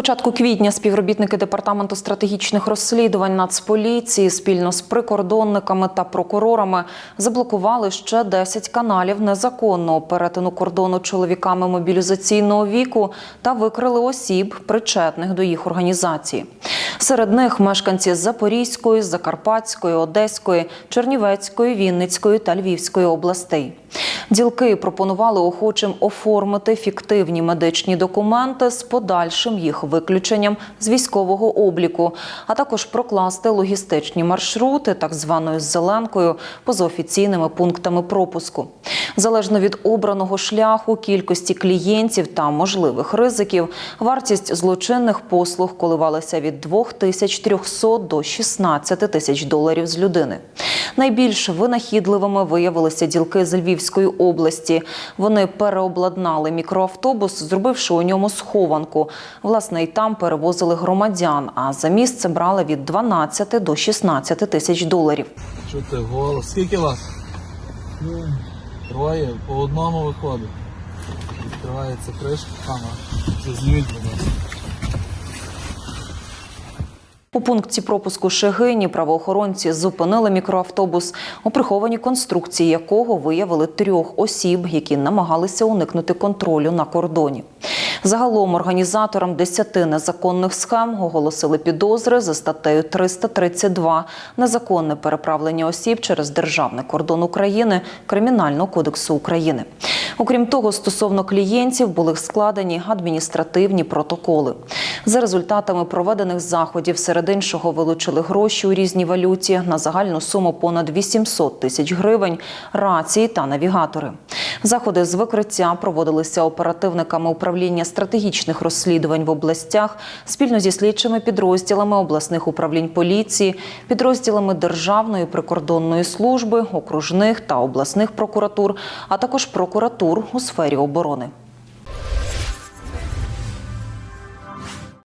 початку квітня співробітники департаменту стратегічних розслідувань Нацполіції спільно з прикордонниками та прокурорами заблокували ще 10 каналів незаконного перетину кордону чоловіками мобілізаційного віку та викрили осіб, причетних до їх організації. Серед них мешканці Запорізької, Закарпатської, Одеської, Чернівецької, Вінницької та Львівської областей. Ділки пропонували охочим оформити фіктивні медичні документи з подальшим їх виключенням з військового обліку, а також прокласти логістичні маршрути так званою зеленкою поза офіційними пунктами пропуску. Залежно від обраного шляху, кількості клієнтів та можливих ризиків, вартість злочинних послуг коливалася від 2300 до 16 тисяч доларів з людини. Найбільш винахідливими виявилися ділки з Львівської області. Вони переобладнали мікроавтобус, зробивши у ньому схованку. Власне, і там перевозили громадян, а за місце брали від 12 до 16 тисяч доларів. Що ти голос? Скільки вас? Троє, по одному виходить. Відкривається кришка, ага. Це зніміть, будь ласка. У пункті пропуску Шегині правоохоронці зупинили мікроавтобус, у прихованій конструкції якого виявили трьох осіб, які намагалися уникнути контролю на кордоні. Загалом організаторам десяти незаконних схем оголосили підозри за статтею 332 незаконне переправлення осіб через державний кордон України Кримінального кодексу України. Окрім того, стосовно клієнтів були складені адміністративні протоколи. За результатами проведених заходів серед іншого вилучили гроші у різній валюті на загальну суму понад 800 тисяч гривень, рації та навігатори. Заходи з викриття проводилися оперативниками управління стратегічних розслідувань в областях спільно зі слідчими підрозділами обласних управлінь поліції, підрозділами Державної прикордонної служби, окружних та обласних прокуратур, а також прокуратур у сфері оборони.